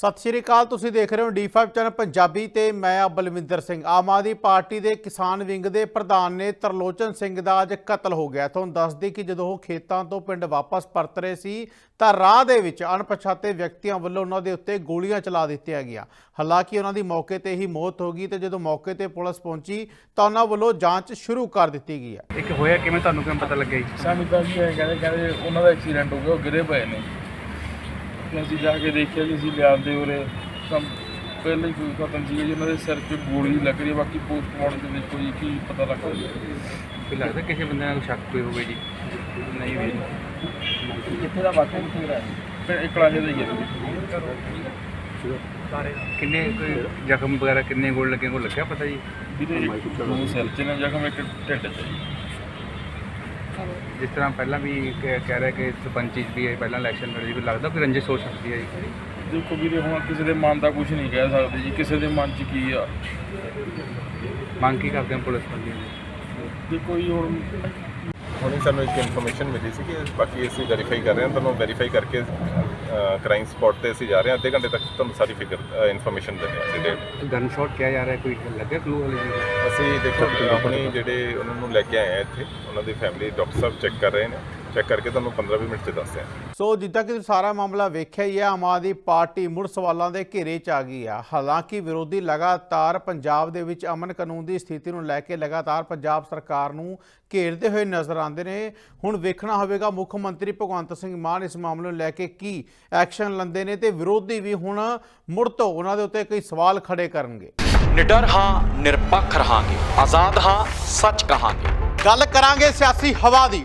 ਸਤਿ ਸ਼੍ਰੀ ਅਕਾਲ ਤੁਸੀਂ ਦੇਖ ਰਹੇ ਹੋ D5 ਚੈਨਲ ਪੰਜਾਬੀ ਤੇ ਮੈਂ ਆ ਬਲਵਿੰਦਰ ਸਿੰਘ। ਆਮ ਆਦਮੀ ਪਾਰਟੀ ਦੇ ਕਿਸਾਨ ਵਿੰਗ ਦੇ ਪ੍ਰਧਾਨ ਨੇ ਤਰਲੋਚਨ ਸਿੰਘ ਦਾ ਅੱਜ ਕਤਲ ਹੋ ਗਿਆ। ਤੁਹਾਨੂੰ ਦੱਸਦੀ ਕਿ ਜਦੋਂ ਉਹ ਖੇਤਾਂ ਤੋਂ ਪਿੰਡ ਵਾਪਸ ਪਰਤ ਰਹੇ ਸੀ ਤਾਂ ਰਾਹ ਦੇ ਵਿੱਚ ਅਣਪਛਾਤੇ ਵਿਅਕਤੀਆਂ ਵੱਲੋਂ ਉਹਨਾਂ ਦੇ ਉੱਤੇ ਗੋਲੀਆਂ ਚਲਾ ਦਿੱਤੀਆਂ ਗਿਆ ਹਾਲਾਂਕਿ ਉਹਨਾਂ ਦੀ ਮੌਕੇ ਤੇ ਹੀ ਮੌਤ ਹੋ ਗਈ ਤੇ ਜਦੋਂ ਮੌਕੇ ਤੇ ਪੁਲਿਸ ਪਹੁੰਚੀ ਤਾਂ ਉਹਨਾਂ ਵੱਲੋਂ ਜਾਂਚ ਸ਼ੁਰੂ ਕਰ ਦਿੱਤੀ ਗਈ ਹੈ। ਇੱਕ ਹੋਇਆ ਕਿਵੇਂ? ਤੁਹਾਨੂੰ ਕਿਵੇਂ ਪਤਾ ਲੱਗਿਆ ਜੀ? ਸਾਨੂੰ ਤਾਂ ਕਹਿੰਦੇ ਕਹਿੰਦੇ ਉਹਨਾਂ ਦਾ ਐਕਸੀਡੈਂਟ ਹੋ ਗਿਆ ਉਹ ਗਿਰੇ ਪਏ ਨੇ। ਤੇ ਅਸੀਂ ਜਾ ਕੇ ਦੇਖਿਆ ਜੀ ਅਸੀਂ ਲਿਆਂਦੇ ਉਰੇ। ਤਾਂ ਪਹਿਲਾਂ ਹੀ ਕੋਈ ਖਤਮ ਸੀ ਜੀ ਉਹਨਾਂ ਦੇ ਸਿਰ 'ਚ ਗੋਲੀ ਲੱਗ ਰਹੀ ਹੈ ਬਾਕੀ ਪੋਸਟਮਾਰਟਮ ਦੇ ਵਿੱਚ ਕੋਈ ਕੀ ਪਤਾ ਲੱਗ ਰਿਹਾ। ਕੋਈ ਲੱਗਦਾ ਕਿਸੇ ਬੰਦੇ ਨਾਲ ਸ਼ੱਕ ਕੋਈ ਹੋਵੇ ਜੀ? ਨਹੀਂ ਵੀ ਕਿੱਥੇ ਦਾ ਵਾਕਿਆ ਕਿੱਥੇ ਦਾ? ਫਿਰ ਇੱਕ ਕਲਾਸੇ ਦਾ ਹੀ ਹੈ। ਕਿੰਨੇ ਕੋਈ ਜ਼ਖਮ ਵਗੈਰਾ ਕਿੰਨੇ ਗੋਲ ਲੱਗੇ ਕੋ ਲੱਗਿਆ ਪਤਾ ਜੀ? ਵੀਰੇ ਇੱਕ ਦੋ ਸਿਰ 'ਚ ਨੇ ਜ਼ਖਮ ਇੱਕ ਢਿੱਡ 'ਚ ਹੈ ਜੀ। ਜਿਸ ਤਰ੍ਹਾਂ ਪਹਿਲਾਂ ਵੀ ਕਹਿ ਕਹਿ ਰਿਹਾ ਕਿ ਸਰਪੰਚੀ 'ਚ ਵੀ ਹੈ ਪਹਿਲਾਂ ਇਲੈਕਸ਼ਨ ਲੜੀ ਕੋਈ ਲੱਗਦਾ ਕੋਈ ਰੰਜਿਸ਼ ਹੋ ਸਕਦੀ ਹੈ ਜੀ। ਦੇਖੋ ਵੀਰੇ ਹੁਣ ਕਿਸੇ ਦੇ ਮਨ ਦਾ ਕੁਝ ਨਹੀਂ ਕਹਿ ਸਕਦੇ ਜੀ ਕਿਸੇ ਦੇ ਮਨ 'ਚ ਕੀ ਆ? ਮੰਗ ਕੀ ਕਰਦੇ ਹੋ ਪੁਲਿਸ ਬੰਦੀ ਦੀ? ਦੇਖੋ ਜੀ ਹੁਣ ਹੁਣੇ ਸਾਨੂੰ ਇੱਕ ਇਨਫੋਰਮੇਸ਼ਨ ਮਿਲੀ ਸੀ ਕਿ ਬਾਕੀ ਅਸੀਂ ਵੈਰੀਫਾਈ ਕਰ ਰਹੇ ਹਾਂ ਤੁਹਾਨੂੰ ਵੈਰੀਫਾਈ ਕਰਕੇ ਕ੍ਰਾਈਮ ਸਪੌਟ ਤੇ ਅਸੀਂ ਜਾ ਰਹੇ ਹਾਂ। ਅੱਧੇ ਘੰਟੇ ਤੱਕ ਤੁਹਾਨੂੰ ਸਾਰੀ ਫਿਗਰ ਇਨਫੋਰਮੇਸ਼ਨ ਦਿੰਦੇ ਹਾਂ। ਡਿਟੇਲ ਗਨ ਸ਼ਾਟ ਕਿਹਾ ਜਾ ਰਿਹਾ ਕੋਈ ਲੱਗਿਆ ਕਲੂ ਅਸੀਂ ਦੇਖੋ ਆਪਣੀ ਜਿਹੜੇ ਉਹਨਾਂ ਨੂੰ ਲੈ ਕੇ ਆਏ ਆ ਇੱਥੇ ਉਹਨਾਂ ਦੀ ਫੈਮਿਲੀ ਡਾਕਟਰ ਸਾਹਿਬ ਚੈੱਕ ਕਰ ਰਹੇ ਨੇ। ਚੈੱਕ ਕਰਕੇ ਤੁਹਾਨੂੰ 15-20 ਮਿੰਟ 'ਚ ਦੱਸਦੇ ਹਾਂ ਸੋ ਜਿੱਦਾਂ ਕਿ ਸਾਰਾ ਮਾਮਲਾ ਵੇਖਿਆ ਹੀ ਹੈ ਆਮ ਆਦਮੀ ਪਾਰਟੀ ਮੁੜ ਸਵਾਲਾਂ ਦੇ ਘੇਰੇ 'ਚ ਆ ਗਈ ਆ। ਹਾਲਾਂਕਿ ਵਿਰੋਧੀ ਲਗਾਤਾਰ ਪੰਜਾਬ ਦੇ ਵਿੱਚ ਅਮਨ ਕਾਨੂੰਨ ਦੀ ਸਥਿਤੀ ਨੂੰ ਲੈ ਕੇ ਲਗਾਤਾਰ ਪੰਜਾਬ ਸਰਕਾਰ ਨੂੰ ਘੇਰਦੇ ਹੋਏ ਨਜ਼ਰ ਆਉਂਦੇ ਨੇ। ਹੁਣ ਵੇਖਣਾ ਹੋਵੇਗਾ ਮੁੱਖ ਮੰਤਰੀ ਭਗਵੰਤ ਸਿੰਘ ਮਾਨ ਇਸ ਮਾਮਲੇ ਨੂੰ ਲੈ ਕੇ ਕੀ ਐਕਸ਼ਨ ਲੈਂਦੇ ਨੇ ਤੇ ਵਿਰੋਧੀ ਵੀ ਹੁਣ ਮੁੜ ਤੋਂ ਉਹਨਾਂ ਦੇ ਉੱਤੇ ਕਈ ਸਵਾਲ ਖੜੇ ਕਰਨਗੇ। ਨਿਡਰ ਹਾਂ ਨਿਰਪੱਖ ਰਹਾਂਗੇ। ਆਜ਼ਾਦ ਹਾਂ ਸੱਚ ਕਹਾਂਗੇ। ਗੱਲ ਕਰਾਂਗੇ ਸਿਆਸੀ ਹਵਾ ਦੀ।